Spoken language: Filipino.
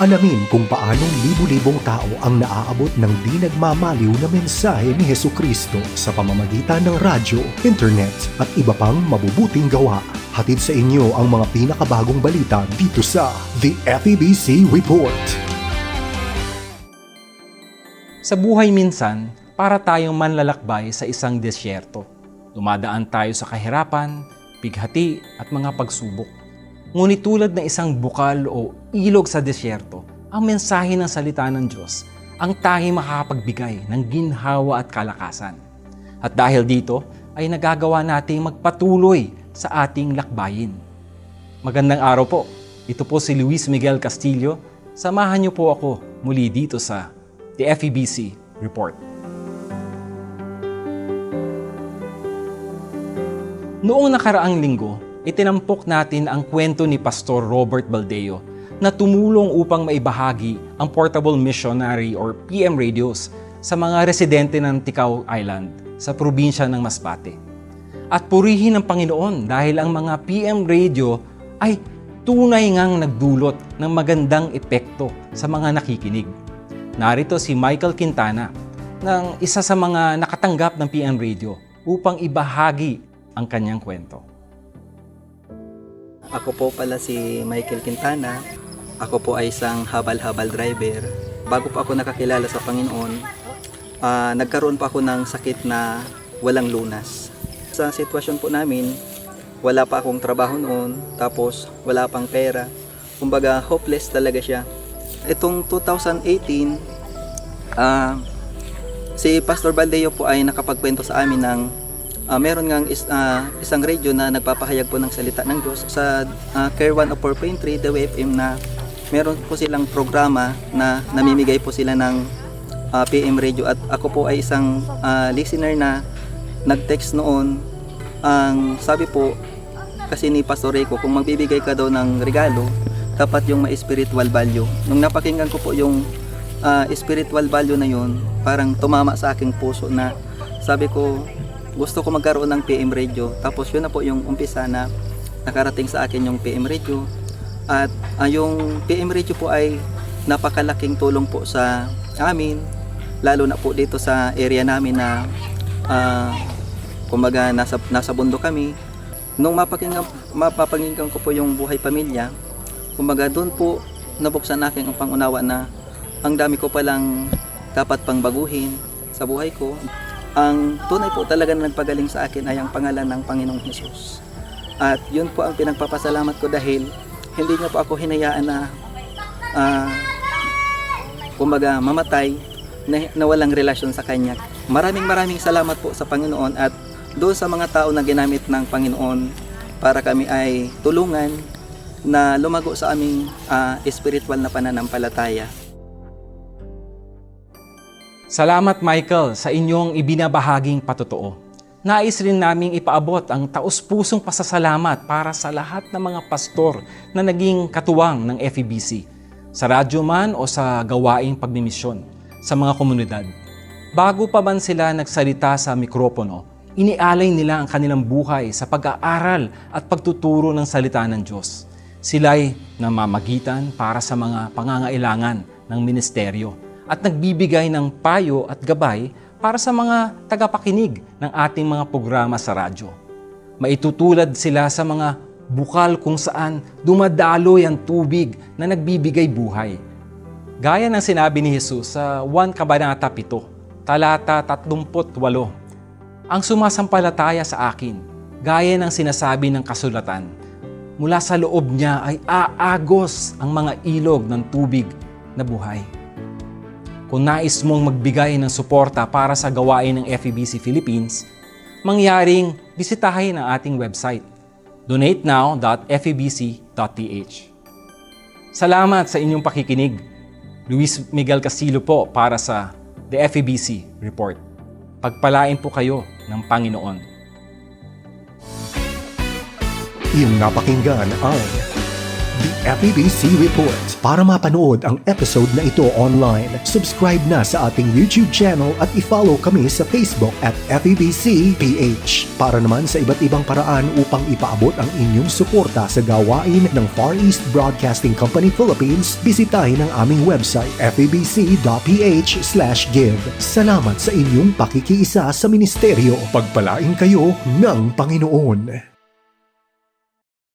Alamin kung paanong libu-libong tao ang naaabot ng di nagmamaliw na mensahe ni Heso Kristo sa pamamagitan ng radyo, internet at iba pang mabubuting gawa. Hatid sa inyo ang mga pinakabagong balita dito sa The FEBC Report. Sa buhay minsan, para tayong manlalakbay sa isang disyerto. Dumadaan tayo sa kahirapan, bighati at mga pagsubok. Ngunit tulad ng isang bukal o ilog sa disyerto, ang mensahe ng salita ng Diyos ang tanging makakapagbigay ng ginhawa at kalakasan. At dahil dito, ay nagagawa nating magpatuloy sa ating lakbayin. Magandang araw po. Ito po si Luis Miguel Castillo. Samahan niyo po ako muli dito sa The FEBC Report. Noong nakaraang linggo, itinampok natin ang kwento ni Pastor Robert Baldeo na tumulong upang maibahagi ang Portable Missionary or PM radios sa mga residente ng Ticao Island sa probinsya ng Masbate. At purihin ang Panginoon dahil ang mga PM radio ay tunay ngang nagdulot ng magandang epekto sa mga nakikinig. Narito si Michael Quintana ng isa sa mga nakatanggap ng PM radio upang ibahagi ang kanyang kwento. Ako po pala si Michael Quintana. Ako po ay isang habal-habal driver. Bago po ako nakakilala sa Panginoon, ah, nagkaroon po ako ng sakit na walang lunas. Sa sitwasyon po namin, wala pa akong trabaho noon, tapos wala pang pera. Kumbaga, hopeless talaga siya. Itong 2018, ah, si Pastor Baldeo po ay nakapagkwento sa amin ng Ah, meron ngang is, ah, isang radio na nagpapahayag po ng salita ng Diyos sa uh, Care 104.3 The WFM na meron po silang programa na namimigay po sila ng ah, PM radio. At ako po ay isang ah, listener na nag-text noon. Ang sabi po kasi ni Pastor Rico kung magbibigay ka daw ng regalo dapat yung may spiritual value. Nung napakinggan ko po yung ah, spiritual value na yun parang tumama sa aking puso na sabi ko gusto ko magkaroon ng PM radio. Tapos yun na po yung umpisa na nakarating sa akin yung PM radio. At ah, yung PM radio po ay napakalaking tulong po sa amin. Lalo na po dito sa area namin na ah, kumbaga nasa, nasa bundok kami. Nung mapakinggan, mapapakinggan ko po yung buhay pamilya, kumbaga doon po nabuksan akin ang pangunawa na ang dami ko palang dapat pang baguhin sa buhay ko ang tunay po talaga na nagpagaling sa akin ay ang pangalan ng Panginoong Hesus. At yun po ang pinagpapasalamat ko dahil hindi niya po ako hinayaan na ah, kumbaga mamatay na, na walang relasyon sa Kanya. Maraming maraming salamat po sa Panginoon at doon sa mga tao na ginamit ng Panginoon para kami ay tulungan na lumago sa aming ah, spiritual na pananampalataya. Salamat Michael sa inyong ibinabahaging patotoo. Nais rin naming ipaabot ang taus-pusong pasasalamat para sa lahat ng mga pastor na naging katuwang ng FEBC, sa radyo man o sa gawaing pagmimisyon sa mga komunidad. Bago pa man sila nagsalita sa mikropono, inialay nila ang kanilang buhay sa pag-aaral at pagtuturo ng salita ng Diyos. Sila'y namamagitan para sa mga pangangailangan ng ministeryo at nagbibigay ng payo at gabay para sa mga tagapakinig ng ating mga programa sa radyo. Maitutulad sila sa mga bukal kung saan dumadaloy ang tubig na nagbibigay buhay. Gaya ng sinabi ni Jesus sa 1 Kabanata 7, talata 38, Ang sumasampalataya sa akin, gaya ng sinasabi ng kasulatan, mula sa loob niya ay aagos ang mga ilog ng tubig na buhay. Kung nais mong magbigay ng suporta para sa gawain ng FEBC Philippines, mangyaring bisitahin ang ating website donatenow.febc.ph. Salamat sa inyong pakikinig. Luis Miguel Castillo po para sa The FEBC Report. Pagpalain po kayo ng Panginoon. Iyong napakinggan ang The FEBC Report. Para mapanood ang episode na ito online, subscribe na sa ating YouTube channel at i-follow kami sa Facebook at FEBC PH. Para naman sa iba't ibang paraan upang ipaabot ang inyong suporta sa gawain ng Far East Broadcasting Company Philippines, bisitahin ang aming website febc.ph give. Salamat sa inyong pakikiisa sa ministeryo. Pagpalain kayo ng Panginoon.